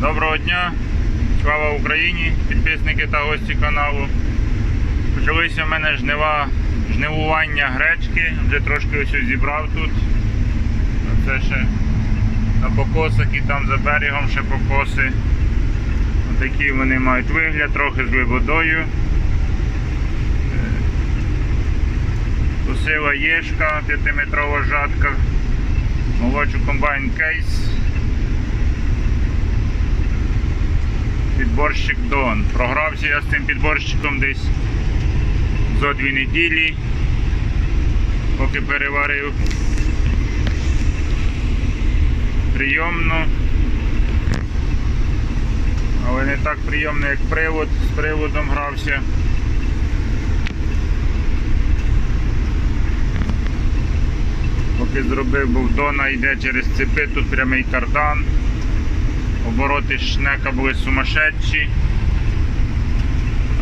Доброго дня, слава Україні, підписники та гості каналу. Почалися в мене жнива, жнивування гречки, вже трошки ось зібрав тут. Це ще на покосах і там за берегом ще покоси. Такі вони мають вигляд, трохи з водою. Посила єшка, 5-метрова жатка, молочу комбайн кейс. Підборщик Дон. Програвся я з цим підборщиком десь зо дві неділі, поки переварив. Прийомно. Але не так приємно, як привод. З приводом грався. Поки зробив, бо Дона йде через цепи, тут прямий кардан. Обороти шнека були сумасшедші.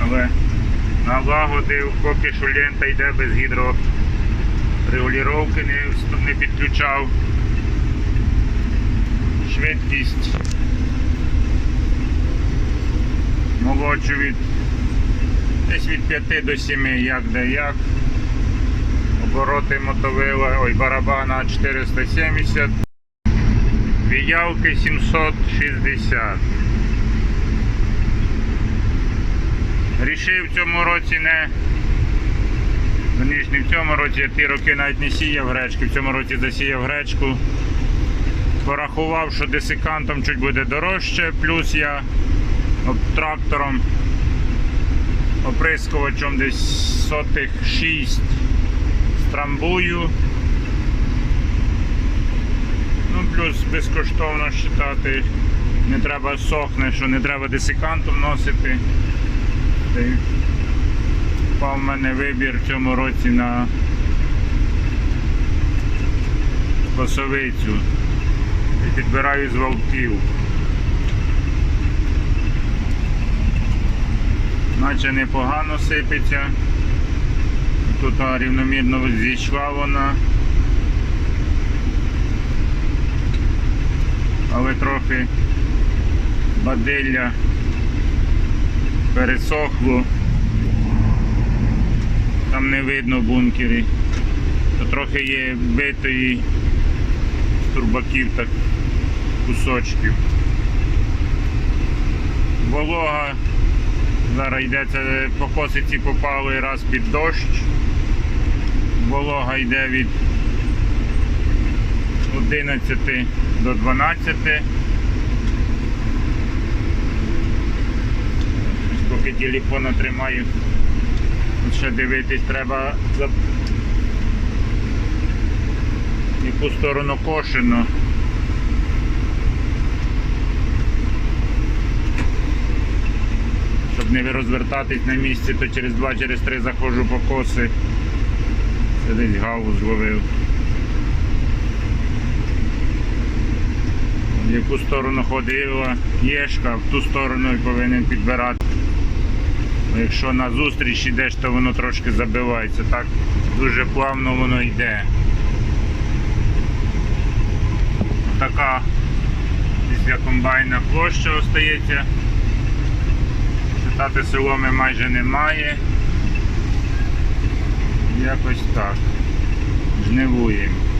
Але налагодив, поки що лента йде без гідрорегулювання, не, не підключав. Швидкість молодшу від десь від 5 до 7, як де як. Обороти мотовила, ой, барабана 470. Віялки 760. Рішив в цьому році не. Ну, ніж в цьому році, я ті роки навіть не сіяв гречки, в цьому році засіяв гречку. Порахував, що десикантом чуть буде дорожче, плюс я трактором оприскувачем десь сотих 6 страмбую. Ну, плюс безкоштовно считати, не треба сохне, що не треба десикантом носити. Впав в мене вибір в цьому році на косовицю. І підбираю з вовків. Наче непогано сипеться. Тут рівномірно зійшла вона. Трохи бадилля пересохло. Там не видно бункері. То трохи є битої турбаків так кусочків. Волога. Зараз йдеться по косиці попали раз під дощ. Волога йде від 11 до 12. Поки телефон тримаю, ще дивитись треба за яку сторону кошено. Щоб не розвертатись на місці, то через 2 через 3 заходжу по коси. Це десь гаву зловив. В яку сторону ходила єшка, в ту сторону і повинен підбирати. Якщо на зустріч йдеш, то воно трошки забивається. Так дуже плавно воно йде. Така після комбайна площа остається. Читати соломи майже немає. Якось так. Жнивуємо.